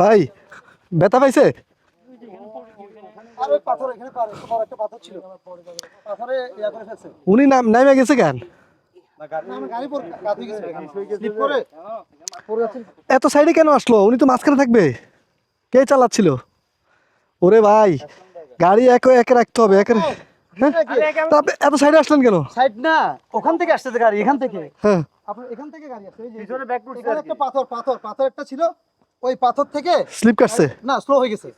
ভাই ব্যথা পাইছে? আর ওই পাথর এখানে পারে বড় একটা পাথর ছিল। পাথরে ইয়া করে ফেলছে। উনি নাম নামে গেছে কেন? এত সাইডে কেন আসলো? উনি তো মাঝখানে থাকবে। কে চালাচ্ছিল? ওরে ভাই গাড়ি এক একে রাখতে হবে একে হ্যাঁ? এত সাইডে আসলেন কেন? সাইড না ওখান থেকে আসতেছে গাড়ি এখান থেকে। হ্যাঁ। আপনার এখান থেকে গাড়ি আসছে এই যে এখানে একটা পাথর পাথর পাথর একটা ছিল। ওই পাথর থেকে স্লিপ কাটছে? না স্লো হয়ে গেছে।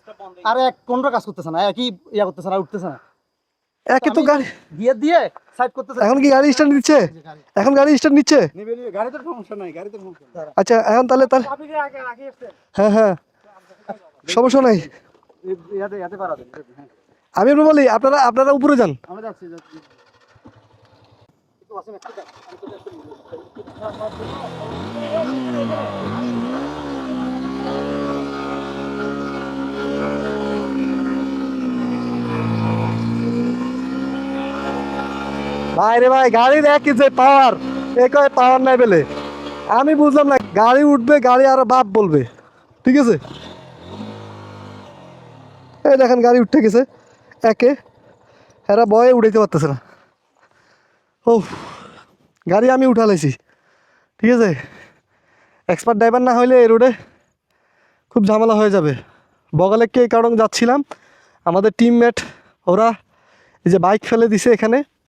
আর এক কোনটা কাজ করতেছে না একই ইয়া করতেছে না উঠতেছে না। একে তো গাড়ি দিয়ে দিয়ে সাইড করতেছে। এখন কি গাড়ি স্টার্ট নিচ্ছে? এখন গাড়ি স্টার্ট নিচ্ছে? গাড়িতে সমস্যা নাই গাড়িতে সমস্যা আচ্ছা এখন তাহলে তাহলে হ্যাঁ হ্যাঁ। সমস্যা নাই। ইয়াতে ইয়াতে পারা দেন হ্যাঁ। আমি আপনার বলি আপনারা আপনারা উপরে যান। আমরা যাচ্ছি যাচ্ছি। আমি একটু ভাই রে ভাই, গাড়ির এক যে পাওয়ার এ কয় পাওয়ার নাই বেলে। আমি বুঝলাম না, গাড়ি উঠবে, গাড়ি আরও বাপ বলবে। ঠিক আছে? এই দেখেন, গাড়ি উঠে গেছে, একে। এরা বয়ে উঠাইতে পারতেছে না। ও গাড়ি আমি উঠালাইছি ঠিক আছে? এক্সপার্ট ড্রাইভার না হইলে এই রোডে খুব ঝামেলা হয়ে যাবে। বগলে কে কারণ যাচ্ছিলাম। আমাদের টিমমেট ওরা এই যে বাইক ফেলে দিছে এখানে।